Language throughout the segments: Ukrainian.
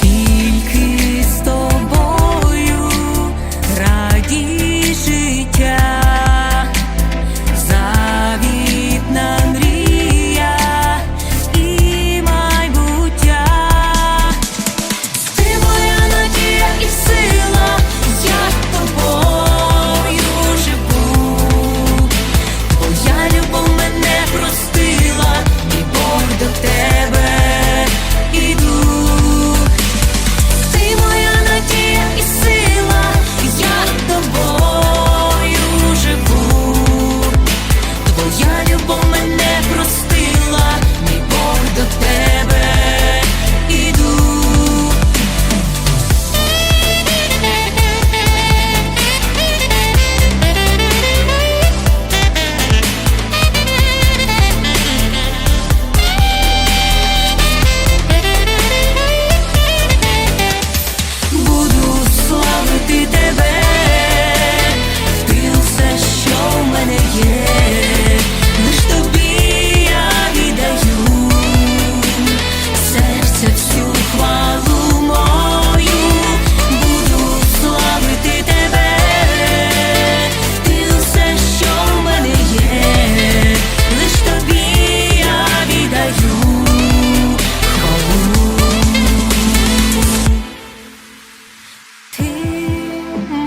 Тільки з тобою раді.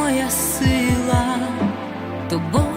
моя сила тобою.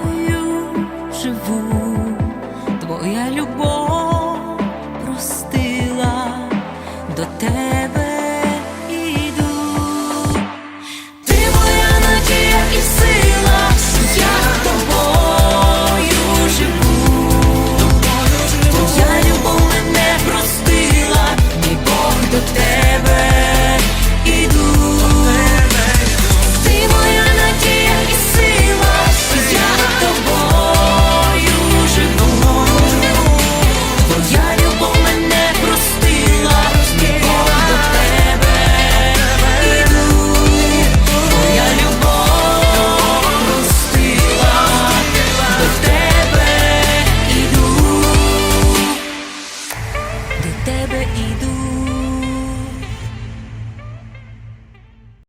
тебе іду. До тебе іду.